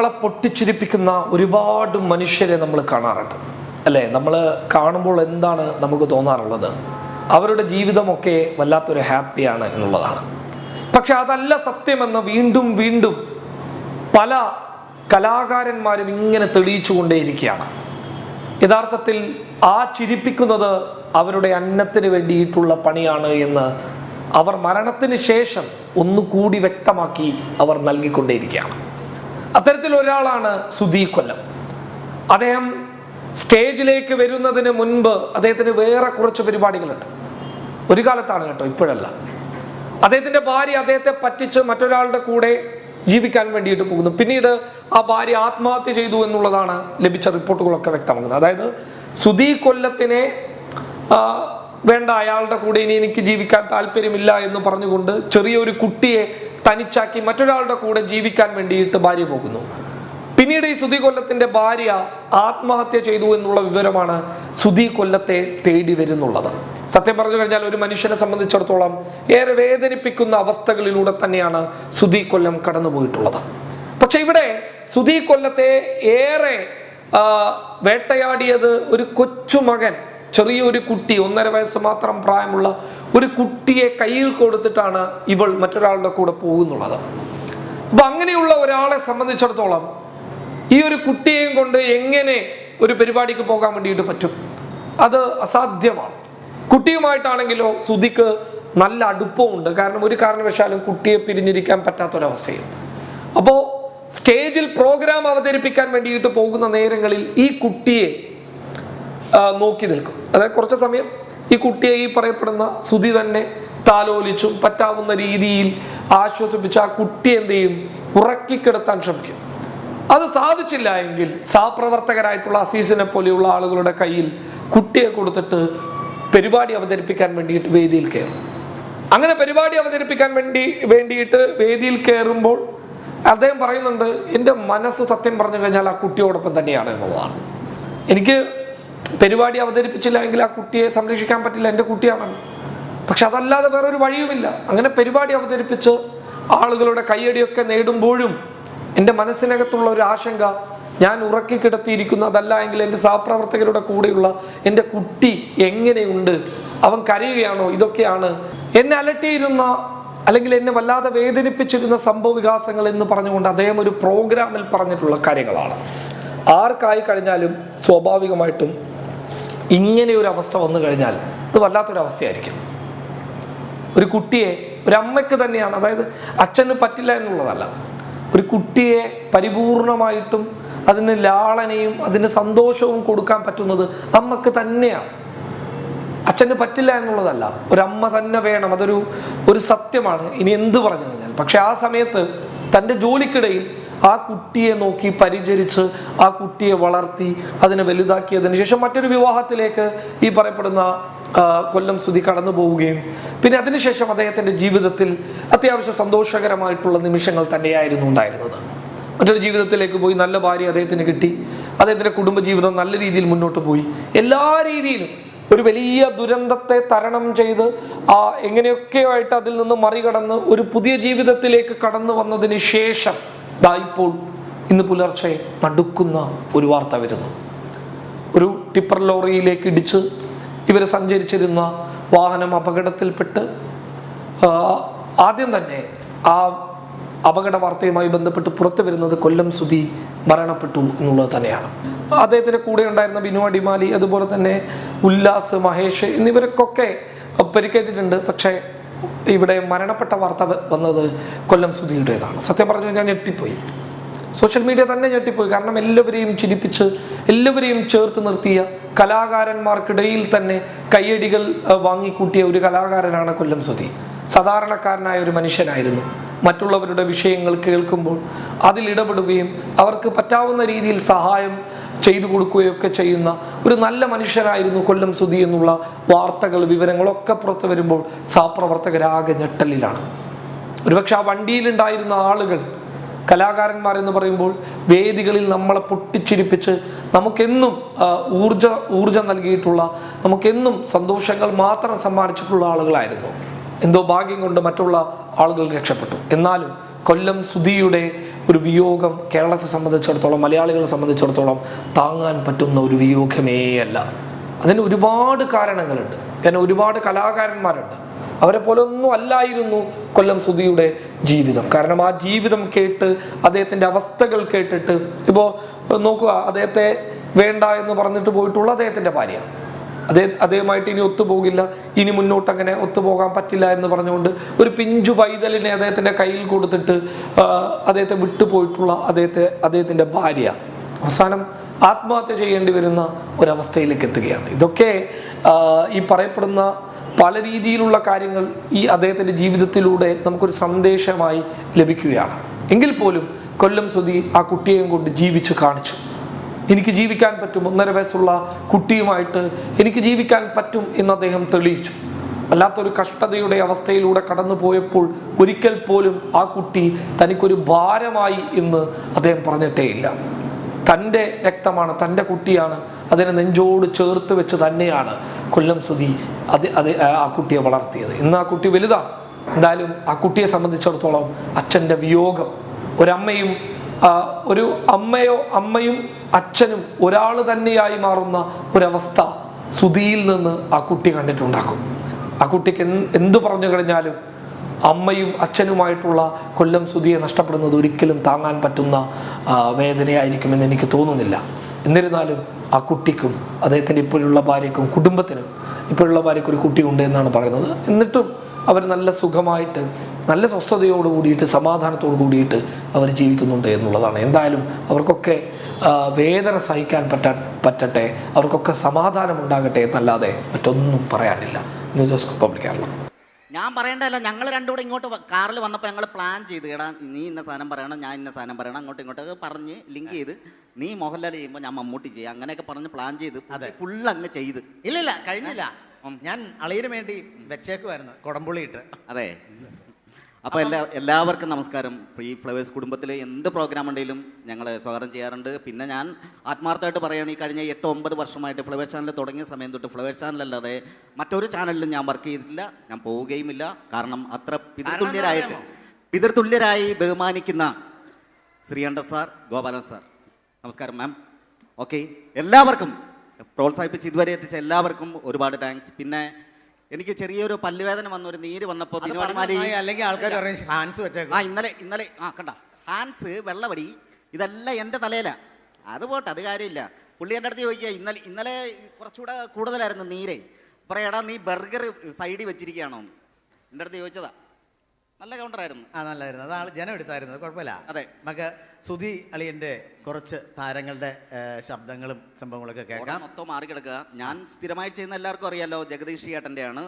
നമ്മളെ പൊട്ടിച്ചിരിപ്പിക്കുന്ന ഒരുപാട് മനുഷ്യരെ നമ്മൾ കാണാറുണ്ട്. അല്ലേ? നമ്മൾ കാണുമ്പോൾ എന്താണ് നമുക്ക് തോന്നാറുള്ളത്? അവരുടെ ജീവിതമൊക്കെ വല്ലാത്തൊരു ഹാപ്പിയാണ് എന്നുള്ളതാണ്. പക്ഷെ അതല്ല സത്യമെന്ന് വീണ്ടും വീണ്ടും പല കലാകാരന്മാരും ഇങ്ങനെ തെളിയിച്ചു കൊണ്ടേയിരിക്കുകയാണ് യഥാർത്ഥത്തിൽ ആ ചിരിപ്പിക്കുന്നത് അവരുടെ അന്നത്തിന് വേണ്ടിയിട്ടുള്ള പണിയാണ് എന്ന് അവർ മരണത്തിന് ശേഷം ഒന്നുകൂടി വ്യക്തമാക്കി അവർ നൽകിക്കൊണ്ടേയിരിക്കുകയാണ്. അത്തരത്തിൽ ഒരാളാണ് സുധീ കൊല്ലം. അദ്ദേഹം സ്റ്റേജിലേക്ക് വരുന്നതിന് മുൻപ് അദ്ദേഹത്തിന് വേറെ കുറച്ച് പരിപാടികളുണ്ട്. ഒരു കാലത്താണ് കേട്ടോ ഇപ്പോഴല്ല. അദ്ദേഹത്തിന്റെ ഭാര്യ അദ്ദേഹത്തെ പറ്റിച്ച് മറ്റൊരാളുടെ കൂടെ ജീവിക്കാൻ വേണ്ടിയിട്ട് പോകുന്നു. പിന്നീട് ആ ഭാര്യ ആത്മഹത്യ ചെയ്തു എന്നുള്ളതാണ് ലഭിച്ച റിപ്പോർട്ടുകളൊക്കെ വ്യക്തമാക്കുന്നത് അതായത് സുധീ കൊല്ലത്തിനെ വേണ്ട അയാളുടെ കൂടെ ഇനി എനിക്ക് ജീവിക്കാൻ താല്പര്യമില്ല എന്ന് പറഞ്ഞുകൊണ്ട് ചെറിയൊരു കുട്ടിയെ തനിച്ചാക്കി മറ്റൊരാളുടെ കൂടെ ജീവിക്കാൻ വേണ്ടിയിട്ട് ഭാര്യ പോകുന്നു. പിന്നീട് ഈ സുധി കൊല്ലത്തിന്റെ ഭാര്യ ആത്മഹത്യ ചെയ്തു എന്നുള്ള വിവരമാണ് സുധി കൊല്ലത്തെ തേടി വരുന്നുള്ളത്. സത്യം പറഞ്ഞു കഴിഞ്ഞാൽ ഒരു മനുഷ്യനെ സംബന്ധിച്ചിടത്തോളം ഏറെ വേദനിപ്പിക്കുന്ന അവസ്ഥകളിലൂടെ തന്നെയാണ് സുധി കൊല്ലം കടന്നുപോയിട്ടുള്ളത്. പക്ഷെ ഇവിടെ സുധി കൊല്ലത്തെ ഏറെ വേട്ടയാടിയത് ഒരു കൊച്ചുമകൻ ചെറിയൊരു കുട്ടി ഒന്നര വയസ്സ് മാത്രം പ്രായമുള്ള ഒരു കുട്ടിയെ കയ്യിൽ കൊടുത്തിട്ടാണ് ഇവൾ മറ്റൊരാളുടെ കൂടെ പോകുന്നുള്ളത്. അപ്പൊ അങ്ങനെയുള്ള ഒരാളെ സംബന്ധിച്ചിടത്തോളം ഈ ഒരു കുട്ടിയെയും കൊണ്ട് എങ്ങനെ ഒരു പരിപാടിക്ക് പോകാൻ വേണ്ടിയിട്ട് പറ്റും? അത് അസാധ്യമാണ്. കുട്ടിയുമായിട്ടാണെങ്കിലോ സുധിക്ക് നല്ല അടുപ്പമുണ്ട്. കാരണം ഒരു കാരണവശാലും കുട്ടിയെ പിരിഞ്ഞിരിക്കാൻ പറ്റാത്തൊരവസ്ഥയും അപ്പോൾ സ്റ്റേജിൽ പ്രോഗ്രാം അവതരിപ്പിക്കാൻ വേണ്ടിയിട്ട് പോകുന്ന നേരങ്ങളിൽ ഈ കുട്ടിയെ നോക്കി നിൽക്കും. അതായത് കുറച്ച് സമയം ഈ കുട്ടിയെ ഈ പറയപ്പെടുന്ന സുതി തന്നെ താലോലിച്ചും പറ്റാവുന്ന രീതിയിൽ ആശ്വസിപ്പിച്ച് ആ കുട്ടി എന്ത് ചെയ്യും? ഉറക്കിക്കിടത്താൻ ശ്രമിക്കും. അത് സാധിച്ചില്ല എങ്കിൽ സഹപ്രവർത്തകരായിട്ടുള്ള അസീസിനെ പോലെയുള്ള ആളുകളുടെ കയ്യിൽ കുട്ടിയെ കൊടുത്തിട്ട് പരിപാടി അവതരിപ്പിക്കാൻ വേണ്ടിയിട്ട് വേദിയിൽ കയറും. അങ്ങനെ പരിപാടി അവതരിപ്പിക്കാൻ വേണ്ടി വേണ്ടിയിട്ട് വേദിയിൽ കയറുമ്പോൾ അദ്ദേഹം പറയുന്നുണ്ട് എന്റെ മനസ്സ് സത്യം പറഞ്ഞു കഴിഞ്ഞാൽ ആ കുട്ടിയോടൊപ്പം തന്നെയാണ് എന്നുള്ളതാണ്. എനിക്ക് പരിപാടി അവതരിപ്പിച്ചില്ല എങ്കിൽ ആ കുട്ടിയെ സംരക്ഷിക്കാൻ പറ്റില്ല. എന്റെ കുട്ടിയാണല്ലോ. പക്ഷെ അതല്ലാതെ വേറൊരു വഴിയുമില്ല. അങ്ങനെ പരിപാടി അവതരിപ്പിച്ച് ആളുകളുടെ കയ്യടിയൊക്കെ നേടുമ്പോഴും എന്റെ മനസ്സിനകത്തുള്ള ഒരു ആശങ്ക ഞാൻ ഉറക്കി കിടത്തിയിരിക്കുന്നതല്ല എങ്കിൽ എന്റെ സഹപ്രവർത്തകരുടെ കൂടെയുള്ള എന്റെ കുട്ടി എങ്ങനെയുണ്ട്? അവൻ കരയുകയാണോ? ഇതൊക്കെയാണ് എന്നെ അലട്ടിയിരുന്ന അല്ലെങ്കിൽ എന്നെ വല്ലാതെ വേദനിപ്പിച്ചിരുന്ന സംഭവ വികാസങ്ങൾ എന്ന് പറഞ്ഞുകൊണ്ട് അദ്ദേഹം ഒരു പ്രോഗ്രാമിൽ പറഞ്ഞിട്ടുള്ള കാര്യങ്ങളാണ്. ആർക്കായി കഴിഞ്ഞാലും സ്വാഭാവികമായിട്ടും ഇങ്ങനെ ഒരു അവസ്ഥ വന്നു കഴിഞ്ഞാൽ ഇത് വല്ലാത്തൊരവസ്ഥയായിരിക്കും. ഒരു കുട്ടിയെ ഒരു അമ്മയ്ക്ക് തന്നെയാണ് അതായത് അച്ഛന് പറ്റില്ല എന്നുള്ളതല്ല. ഒരു കുട്ടിയെ പരിപൂർണമായിട്ടും അതിന് ലാളനയും അതിന് സന്തോഷവും കൊടുക്കാൻ പറ്റുന്നത് അമ്മയ്ക്ക് തന്നെയാണ്. അച്ഛന് പറ്റില്ല എന്നുള്ളതല്ല. ഒരമ്മ തന്നെ വേണം. അതൊരു ഒരു സത്യമാണ്. ഇനി എന്ത് പറഞ്ഞു കഴിഞ്ഞാൽ പക്ഷെ ആ സമയത്ത് തന്റെ ജോലിക്കിടയിൽ ആ കുട്ടിയെ നോക്കി പരിചരിച്ച് ആ കുട്ടിയെ വളർത്തി അതിനെ വലുതാക്കിയതിന് ശേഷം മറ്റൊരു വിവാഹത്തിലേക്ക് ഈ പറയപ്പെടുന്ന കൊല്ലം സ്തുതി കടന്നു പോവുകയും പിന്നെ അതിനുശേഷം അദ്ദേഹത്തിന്റെ ജീവിതത്തിൽ അത്യാവശ്യം സന്തോഷകരമായിട്ടുള്ള നിമിഷങ്ങൾ തന്നെയായിരുന്നു ഉണ്ടായിരുന്നത്. മറ്റൊരു ജീവിതത്തിലേക്ക് പോയി നല്ല ഭാര്യ അദ്ദേഹത്തിന് കിട്ടി. അദ്ദേഹത്തിന്റെ കുടുംബജീവിതം നല്ല രീതിയിൽ മുന്നോട്ട് പോയി. എല്ലാ രീതിയിലും ഒരു വലിയ ദുരന്തത്തെ തരണം ചെയ്ത് ആ എങ്ങനെയൊക്കെയോ ആയിട്ട് അതിൽ നിന്ന് മറികടന്ന് ഒരു പുതിയ ജീവിതത്തിലേക്ക് കടന്നു വന്നതിന് ശേഷം ദാ ഇപ്പോൾ ഇന്ന് പുലർച്ചെ നടുക്കുന്ന ഒരു വാർത്ത വരുന്നു. ഒരു ടിപ്പർ ലോറിയിലേക്ക് ഇടിച്ച് ഇവർ സഞ്ചരിച്ചിരുന്ന വാഹനം അപകടത്തിൽപ്പെട്ട് ആദ്യം തന്നെ ആ അപകട വാർത്തയുമായി ബന്ധപ്പെട്ട് പുറത്തു വരുന്നത് കൊല്ലം സുധി മരണപ്പെട്ടു എന്നുള്ളത് തന്നെയാണ്. അദ്ദേഹത്തിന്റെ കൂടെ ഉണ്ടായിരുന്ന ബിനു അടിമാലി അതുപോലെ തന്നെ ഉല്ലാസ് മഹേഷ് എന്നിവരൊക്കെ പരിക്കേറ്റിട്ടുണ്ട്. പക്ഷേ ഇവിടെ മരണപ്പെട്ട വാർത്ത വന്നത് കൊല്ലം സുധിയുടേതാണ് സത്യം പറഞ്ഞു ഞാൻ ഞെട്ടിപ്പോയി. സോഷ്യൽ മീഡിയ തന്നെ ഞെട്ടിപ്പോയി. കാരണം എല്ലാവരെയും ചിരിപ്പിച്ച് എല്ലാവരെയും ചേർത്ത് നിർത്തിയ കലാകാരന്മാർക്കിടയിൽ തന്നെ കയ്യടികൾ വാങ്ങിക്കൂട്ടിയ ഒരു കലാകാരനാണ് കൊല്ലം സുധി സാധാരണക്കാരനായ ഒരു മനുഷ്യനായിരുന്നു. മറ്റുള്ളവരുടെ വിഷയങ്ങൾ കേൾക്കുമ്പോൾ അതിൽ ഇടപെടുകയും അവർക്ക് പറ്റാവുന്ന രീതിയിൽ സഹായം ചെയ്തു കൊടുക്കുകയൊക്കെ ചെയ്യുന്ന ഒരു നല്ല മനുഷ്യനായിരുന്നു കൊല്ലം സുധി എന്നുള്ള വാർത്തകൾ വിവരങ്ങളൊക്കെ പുറത്തു വരുമ്പോൾ സഹപ്രവർത്തകരാകെ ഞെട്ടലിലാണ്. ഒരുപക്ഷെ ആ വണ്ടിയിലുണ്ടായിരുന്ന ആളുകൾ കലാകാരന്മാർ എന്ന് പറയുമ്പോൾ വേദികളിൽ നമ്മളെ പൊട്ടിച്ചിരിപ്പിച്ച് നമുക്കെന്നും ഊർജ ഊർജം നൽകിയിട്ടുള്ള നമുക്കെന്നും സന്തോഷങ്ങൾ മാത്രം സമ്മാനിച്ചിട്ടുള്ള ആളുകളായിരുന്നു. എന്തോ ഭാഗ്യം കൊണ്ട് മറ്റുള്ള ആളുകൾ രക്ഷപ്പെട്ടു. എന്നാലും കൊല്ലം സുധിയുടെ ഒരു വിയോഗം കേരളത്തെ സംബന്ധിച്ചിടത്തോളം മലയാളികളെ സംബന്ധിച്ചിടത്തോളം താങ്ങാൻ പറ്റുന്ന ഒരു വിയോഗമേ അല്ല. അതിന് ഒരുപാട് കാരണങ്ങളുണ്ട്. കാരണം ഒരുപാട് കലാകാരന്മാരുണ്ട്. അവരെ പോലെ ഒന്നും അല്ലായിരുന്നു കൊല്ലം സുധിയുടെ ജീവിതം. കാരണം ആ ജീവിതം കേട്ട് അദ്ദേഹത്തിന്റെ അവസ്ഥകൾ കേട്ടിട്ട് ഇപ്പോൾ നോക്കുക അദ്ദേഹത്തെ വേണ്ട എന്ന് പറഞ്ഞിട്ട് പോയിട്ടുള്ള അദ്ദേഹത്തിന്റെ ഭാര്യ. അതേ അദ്ദേഹമായിട്ട് ഇനി ഒത്തുപോകില്ല. ഇനി മുന്നോട്ട് അങ്ങനെ ഒത്തുപോകാൻ പറ്റില്ല എന്ന് പറഞ്ഞുകൊണ്ട് ഒരു പിഞ്ചു പൈതലിനെ അദ്ദേഹത്തിന്റെ കയ്യിൽ കൊടുത്തിട്ട് അദ്ദേഹത്തെ വിട്ടുപോയിട്ടുള്ള അദ്ദേഹത്തെ അദ്ദേഹത്തിന്റെ ഭാര്യ അവസാനം ആത്മഹത്യ ചെയ്യേണ്ടി വരുന്ന ഒരവസ്ഥയിലേക്ക് എത്തുകയാണ്. ഇതൊക്കെ ഈ പറയപ്പെടുന്ന പല രീതിയിലുള്ള കാര്യങ്ങൾ ഈ അദ്ദേഹത്തിന്റെ ജീവിതത്തിലൂടെ നമുക്കൊരു സന്ദേശമായി ലഭിക്കുകയാണ്. എങ്കിൽ പോലും കൊല്ലം സുധി ആ കുട്ടിയെയും കൊണ്ട് ജീവിച്ചു കാണിച്ചു. എനിക്ക് ജീവിക്കാൻ പറ്റും. ഒന്നര വയസ്സുള്ള കുട്ടിയുമായിട്ട് എനിക്ക് ജീവിക്കാൻ പറ്റും എന്ന് അദ്ദേഹം തെളിയിച്ചു. വല്ലാത്തൊരു കഷ്ടതയുടെ അവസ്ഥയിലൂടെ കടന്നു പോയപ്പോൾ ഒരിക്കൽ പോലും ആ കുട്ടി തനിക്കൊരു ഭാരമായി എന്ന് അദ്ദേഹം പറഞ്ഞിട്ടേയില്ല. തന്റെ രക്തമാണ് തന്റെ കുട്ടിയാണ്. അതിനെ നെഞ്ചോട് ചേർത്ത് വെച്ച് തന്നെയാണ് കൊല്ലം സുധി അത് അത് ആ കുട്ടിയെ വളർത്തിയത്. ഇന്ന് ആ കുട്ടി വലുതാണ്. എന്തായാലും ആ കുട്ടിയെ സംബന്ധിച്ചിടത്തോളം അച്ഛന്റെ വിയോഗം ഒരമ്മയും ഒരു അമ്മയോ അമ്മയും അച്ഛനും ഒരാൾ തന്നെയായി മാറുന്ന ഒരവസ്ഥ സുധിയിൽ നിന്ന് ആ കുട്ടി കണ്ടിട്ടുണ്ടാക്കും. ആ കുട്ടിക്ക് എന്ത് പറഞ്ഞു കഴിഞ്ഞാലും അമ്മയും അച്ഛനുമായിട്ടുള്ള കൊല്ലം സുധിയെ നഷ്ടപ്പെടുന്നത് ഒരിക്കലും താങ്ങാൻ പറ്റുന്ന വേദനയായിരിക്കുമെന്ന് എനിക്ക് തോന്നുന്നില്ല. എന്നിരുന്നാലും ആ കുട്ടിക്കും അദ്ദേഹത്തിന്റെ ഇപ്പോഴുള്ള ഭാര്യക്കും കുടുംബത്തിനും ഇപ്പോഴുള്ള ഭാര്യയ്ക്ക് ഒരു കുട്ടിയുണ്ട് എന്നാണ് പറയുന്നത്. എന്നിട്ടും അവർ നല്ല സുഖമായിട്ട് നല്ല സ്വസ്ഥതയോട് കൂടിയിട്ട് സമാധാനത്തോട് കൂടിയിട്ട് അവർ ജീവിക്കുന്നുണ്ട് എന്നുള്ളതാണ്. എന്തായാലും അവർക്കൊക്കെ വേദന സഹിക്കാൻ പറ്റ പറ്റട്ടെ അവർക്കൊക്കെ സമാധാനം ഉണ്ടാകട്ടെ എന്നല്ലാതെ മറ്റൊന്നും പറയാനില്ല. News desk public Keralam. ഞാൻ പറയേണ്ടതല്ല ഞങ്ങൾ രണ്ടുകൂടെ ഇങ്ങോട്ട് കാറിൽ വന്നപ്പോൾ ഞങ്ങൾ പ്ലാൻ ചെയ്ത് എടാ നീ ഇന്ന സാധനം പറയണം ഞാൻ ഇന്ന സാധനം പറയണം അങ്ങോട്ടും ഇങ്ങോട്ടൊക്കെ പറഞ്ഞ് ലിങ്ക് ചെയ്ത് നീ മോഹൻലാൽ ചെയ്യുമ്പോൾ ഞാൻ മമ്മൂട്ടി ചെയ്യുക അങ്ങനെയൊക്കെ പറഞ്ഞ് പ്ലാൻ ചെയ്ത് അതെ. ഫുള്ള് അങ്ങ് ചെയ്ത്. ഇല്ലില്ല കഴിഞ്ഞില്ല. ഞാൻ അളിയന് വേണ്ടി വെച്ചേക്കുമായിരുന്നു ഇട്ട് അതെ. അപ്പോൾ എല്ലാ എല്ലാവർക്കും നമസ്കാരം. ഈ ഫ്ലവേഴ്സ് കുടുംബത്തിലെ എന്ത് പ്രോഗ്രാം ഉണ്ടെങ്കിലും ഞങ്ങൾ സ്വാഗതം ചെയ്യാറുണ്ട്. പിന്നെ ഞാൻ ആത്മാർത്ഥമായിട്ട് പറയുകയാണ് ഈ കഴിഞ്ഞ എട്ട് ഒമ്പത് വർഷമായിട്ട് ഫ്ലവേഴ്സ് ചാനൽ തുടങ്ങിയ സമയം തൊട്ട് ഫ്ലവേഴ്സ് ചാനലല്ലാതെ മറ്റൊരു ചാനലിലും ഞാൻ വർക്ക് ചെയ്തിട്ടില്ല. ഞാൻ പോവുകയുമില്ല. കാരണം അത്ര പിതൃതുല്യരായിട്ട് പിതൃതുല്യരായി ബഹുമാനിക്കുന്ന ശ്രീകണ്ഠ സാർ ഗോപാലൻ സാർ. നമസ്കാരം മാം ഓക്കെ എല്ലാവർക്കും പ്രോത്സാഹിപ്പിച്ച് ഇതുവരെ എത്തിച്ച എല്ലാവർക്കും ഒരുപാട് താങ്ക്സ് പിന്നെ എനിക്ക് ചെറിയൊരു പല്ലുവേദന വന്ന ഒരു നീര് വന്നപ്പോൾ അല്ലെങ്കിൽ ആൾക്കാർ ഹാൻസ് വെച്ചേക്കും. ആ ഇന്നലെ ഇന്നലെ ആ കണ്ട. ഹാൻസ് വെള്ളവടി ഇതെല്ലാം എന്റെ തലയിലാ. അത് പോട്ടെ അത് കാര്യമില്ല. പുള്ളി എന്റെ അടുത്ത് ചോദിക്കുക ഇന്നലെ ഇന്നലെ കുറച്ചുകൂടെ കൂടുതലായിരുന്നു നീരെ. പറയടാ നീ ബർഗർ സൈഡിൽ വെച്ചിരിക്കുകയാണോ? എന്റെ അടുത്ത് ചോദിച്ചതാ. നല്ല കൗണ്ടറായിരുന്നു ആ നല്ലായിരുന്നു. അതാ ജനം എടുത്തായിരുന്നു കുഴപ്പമില്ല. അതെ. നമുക്ക് സുധി അളിയന്റെ കുറച്ച് താരങ്ങളുടെ ശബ്ദങ്ങളും സംഭവങ്ങളൊക്കെ കേൾക്കാം. മൊത്തം മാറി കിടക്കുക ഞാൻ സ്ഥിരമായി ചെയ്യുന്ന എല്ലാവർക്കും അറിയാലോ ജഗദീഷ് ചേട്ടന്റെയാണ്